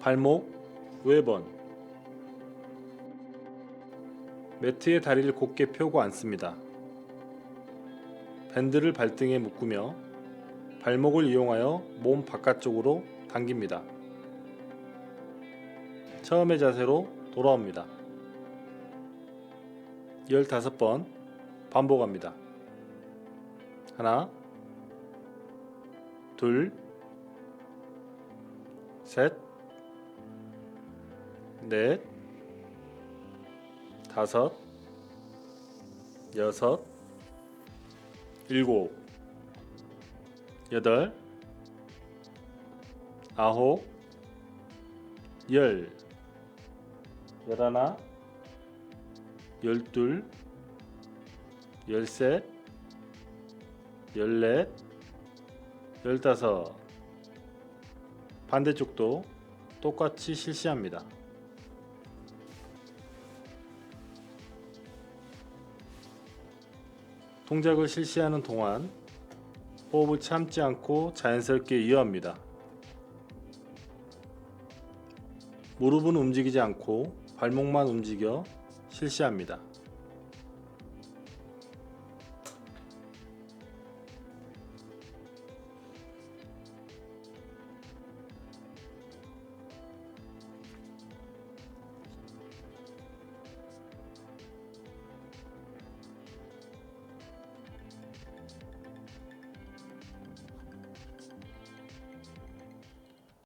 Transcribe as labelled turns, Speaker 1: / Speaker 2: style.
Speaker 1: 발목 외번 매트에 다리를 곧게 펴고 앉습니다. 밴드를 발등에 묶으며 발목을 이용하여 몸 바깥쪽으로 당깁니다. 처음의 자세로 돌아옵니다. 15번 반복합니다. 하나, 둘, 셋, 넷, 다섯, 여섯, 일곱, 여덟, 아홉, 열, 열하나, 열둘, 열셋, 열넷, 열다섯. 반대쪽도 똑같이 실시합니다. 동작을 실시하는 동안 호흡을 참지 않고 자연스럽게 이어합니다. 무릎은 움직이지 않고 발목만 움직여 실시합니다.